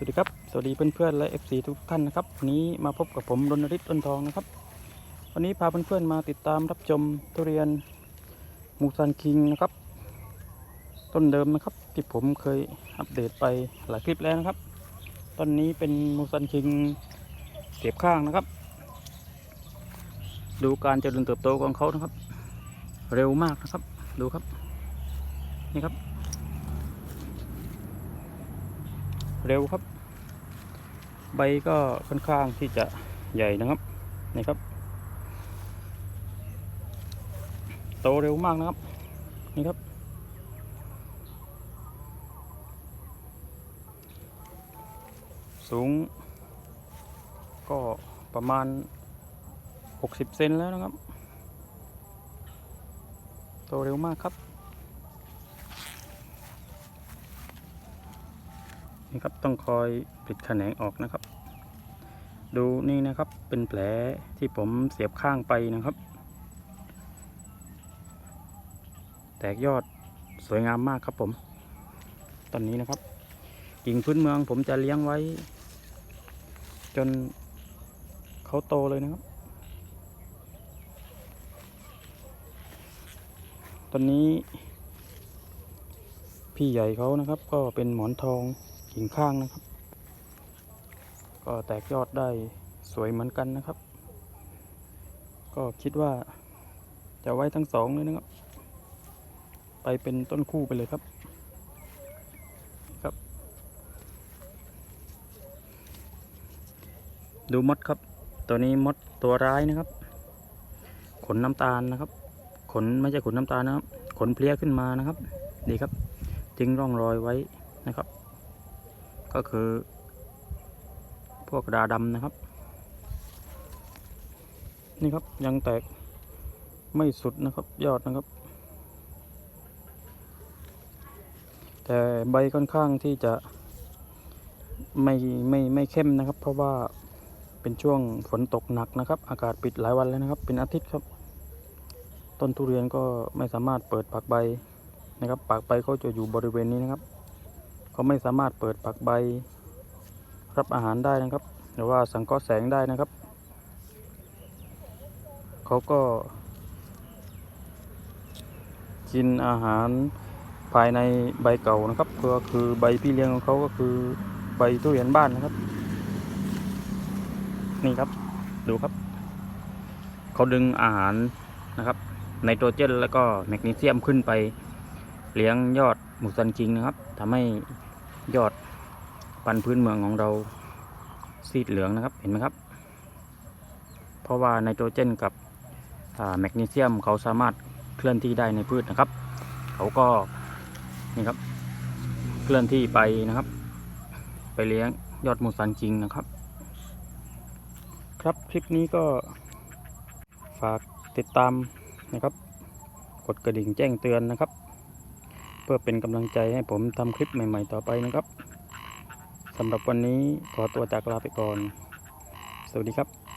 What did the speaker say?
สวัสดีครับสวัสดีเพื่อนๆและ FC ทุกท่านนะครับวันนี้มาพบกับผมรณฤทธิ์อ้นทองนะครับ วันนี้พาเพื่อนๆมาติดตามรับชมทุเรียนมูซันคิงนะครับ ต้นเดิมนะครับที่ผมเคยอัปเดตไปหลายคลิปแล้วนะครับต้นนี้เป็นมูซันคิงเสียบข้างนะครับ ดูการเจริญเติบโตของเขานะครับ เร็วมากนะครับดูครับนี่ครับ เร็วครับ ใบก็ค่อนข้างที่จะใหญ่นะครับนี่ครับ โตเร็วมากนะครับนี่ครับ สูง ก็ประมาณ 60 เซนแล้วนะครับ โตเร็วมากครับ นี่ครับต้องคอยปิดแขนงออกนะครับ ดูนี่นะครับเป็นแผลที่ผมเสียบข้างไปนะครับ แตกยอดสวยงามมากครับผม ตอนนี้นะครับกิ่งพื้นเมืองผมจะเลี้ยงไว้ จนเขาโตเลยนะครับตอนนี้พี่ใหญ่เขานะครับก็เป็นหมอนทอง กิ่งข้างนะครับ ก็แตกยอดได้สวยเหมือนกันนะครับ ก็คิดว่าจะไว้ทั้งสองเลยนะครับ ไปเป็นต้นคู่ไปเลยครับครับ ดูมดครับ ตัวนี้มดตัวร้ายนะครับ ขนน้ำตาลนะครับ ขนไม่ใช่ขนน้ำตาลนะครับ ขนเพลี้ยขึ้นมานะครับ ดีครับทิ้งร่องรอยไว้นะครับ ก็คือ พวกดาดำนะครับ นี่ครับยังแตกไม่สุดนะครับ ยอดนะครับ แต่ใบค่อนข้างที่จะไม่ไม่ไม่เข้มนะครับ เพราะว่าเป็นช่วงฝนตกหนักนะครับ อากาศปิดหลายวันแล้วนะครับ เป็นอาทิตย์ครับ ต้นทุเรียนก็ไม่สามารถเปิดปากใบนะครับ ปากใบเขาจะอยู่บริเวณนี้นะครับ เขาไม่สามารถเปิดปากใบรับอาหารได้นะครับ หรือว่าสังเคราะห์แสงได้นะครับ เขาก็กินอาหารภายในใบเก่านะครับ ก็คือใบพี่เลี้ยงของเขาก็คือใบทุเรียนบ้านนะครับ นี่ครับดูครับ เขาดึงอาหารนะครับไนโตรเจนแล้วก็แมกนีเซียมขึ้นไปเลี้ยงยอดหมูซันคิงนะครับทำให้ ยอดพันพื้นเมืองของเราซีดเหลืองนะครับเห็นไหมครับ เพราะว่าไนโตรเจนกับแมกนีเซียมเขาสามารถเคลื่อนที่ได้ในพืชนะครับ เขาก็นี่ครับเคลื่อนที่ไปนะครับ ไปเลี้ยงยอดมูซันคิงนะครับ ครับคลิปนี้ก็ฝากติดตามนะครับ กดกระดิ่งแจ้งเตือนนะครับ พื่อเป็นกำลังใจให้ผมทำคลิปใหม่ๆต่อไปนะครับสำหรับวันนี้ขอตัวจากลาไปก่อน สวัสดีครับ